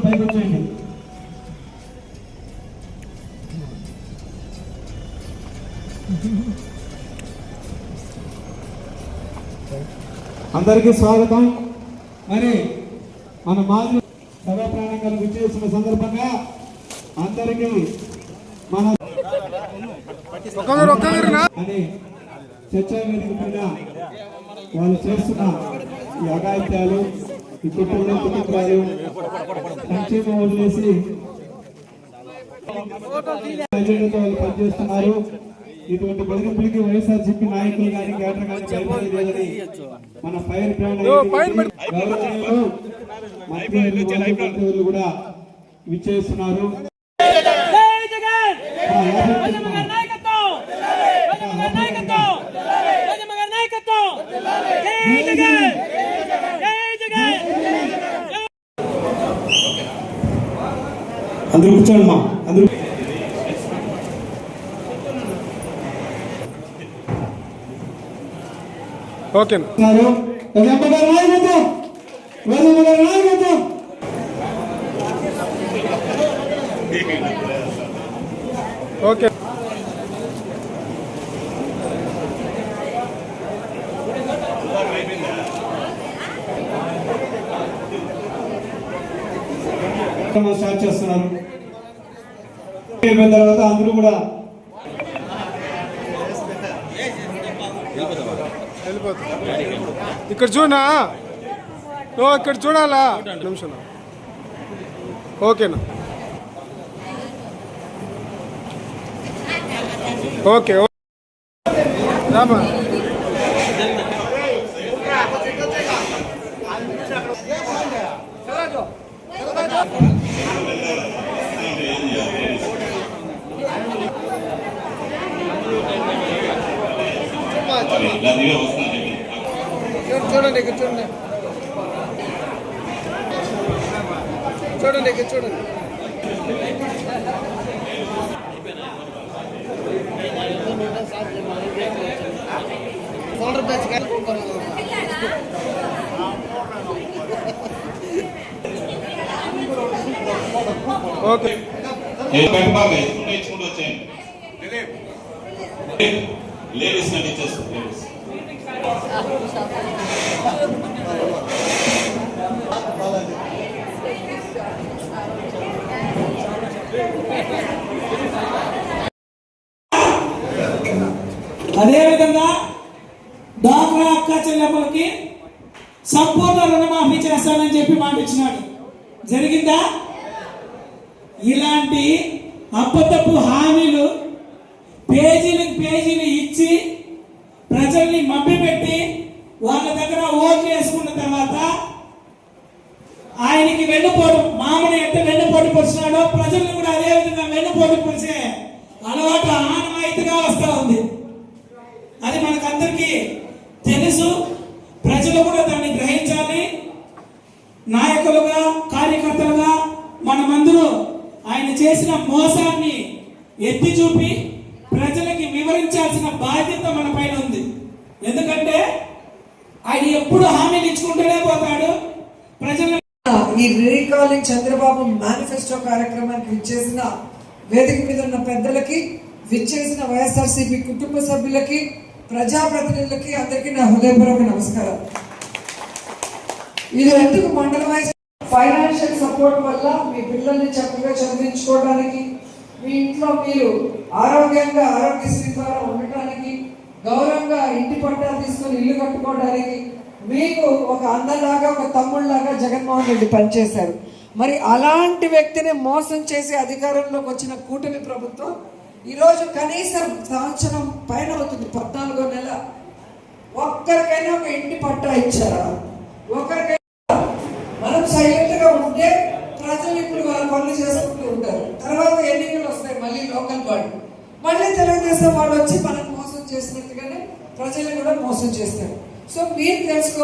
అందరూ పైకి వచ్చేయండి అందరికీ స్వాగతం. మరి మన మాజీ సభా ప్రాణంగా విచ్చేసిన సందర్భంగా అందరికీ మన అని చర్చా వేదిక పైన వాళ్ళు చేస్తున్న ఈ అఘాయిత్యాలు ఈ కుటుంబం కుటుంబాలు సంక్షేమం వదిలేసి వాళ్ళు పనిచేస్తున్నారు ఇటువంటి బెదిరింపులకి వైఎస్ఆర్సీపీ నాయకులు కానీ కేటర్ కానీ మన ఫైర్ బ్రాండ్ కూడా విచ్చేస్తున్నారు జగన్! నాయకత్వం అందరూ కూర్చోండి మా. అందరూ ఓకే. కార్యక్రమం స్టార్ట్ చేస్తున్నారు. అయిపోయిన తర్వాత అందరూ కూడా ఇక్కడ చూడనా ఓ ఇక్కడ చూడాలా? నిమిషం. ఓకేనా ఓకే ఓ- రామా ఇక్కడ చూడండి. ఇక్కడ చూడండి. చూడండి ఇక్కడ చూడండి ఓకే. ఏ పెట్టబాగా ఇచ్చుకుంటూ ఇచ్చుకుంటూ వచ్చేయండి లేడీస్ అండి లేడీస్ అదేవిధంగా డాక్రా అక్క చెల్లెమ్మలకి సంపూర్ణ రుణమాఫీ చేస్తానని చెప్పి మాటిచ్చినాడు జరిగిందా? ఇలాంటి అప్పతప్పు హామీలు పేజీలకు పేజీలు వాళ్ళ వేసుకున్న తర్వాత ఆయనకి వెన్నుపోటు మామని ఎంత వెన్నుపోటు పొడిచినాడో. ప్రజల్ని కూడా అదే విధంగా వెన్నుపోటు పొడిచే అలవాటు ఆనవాయితీగా వస్తూ ఉంది. అది మనకందరికీ తెలుసు. ప్రజలు కూడా దాన్ని గ్రహించాలి. నాయకులుగా కార్యకర్తలుగా మనమందరూ ఆయన చేసిన మోసాన్ని ఎత్తి చూపి ప్రజలకి వివరించాల్సిన బాధ్యత మన పైన ఉంది ఎందుకంటే ఆయన ఎప్పుడు హామీలు ఇచ్చుకుంటూనే పోతాడు ప్రజలు ఈ రీకాలింగ్ చంద్రబాబు మేనిఫెస్టో కార్యక్రమానికి విచ్చేసిన వేదిక మీద ఉన్న పెద్దలకి విచ్చేసిన వైఎస్ఆర్సీపీ కుటుంబ సభ్యులకి ప్రజాప్రతినిధులకి అందరికీ నా హృదయపూర్వక నమస్కారం ఇది ఎందుకు మండల వైస్ ఫైనాన్షియల్ సపోర్ట్ వల్ల మీ పిల్లల్ని చక్కగా చదివించుకోవడానికి మీ ఇంట్లో మీరు ఆరోగ్యంగా ఆరోగ్యశ్రీ ద్వారా ఉండటానికి గౌరవంగా ఇంటి పట్టా తీసుకొని ఇల్లు కట్టుకోవడానికి మీకు ఒక అన్నలాగా ఒక తమ్ముళ్ళలాగా జగన్మోహన్ రెడ్డి పనిచేశారు. మరి అలాంటి వ్యక్తిని మోసం చేసి అధికారంలోకి వచ్చిన కూటమి ప్రభుత్వం ఈరోజు కనీసం సంవత్సరం పైన అవుతుంది పద్నాలుగో నెల. ఒక్కరికైనా ఒక ఇంటి పట్టా ఇచ్చారా? ఒకరికైనా మనం సైలెంట్గా ఉంటే ప్రజలు ఇప్పుడు వాళ్ళ పనులు చేసుకుంటూ ఉంటారు. తర్వాత ఎన్నికలు వస్తాయి మళ్ళీ లోకల్ బాడీ. మళ్ళీ తెలుగుదేశం వాళ్ళు వచ్చి మనం మోసం చేసినట్టుగానే ప్రజలు కూడా మోసం చేస్తారు. సో మీరు తెలుసుకో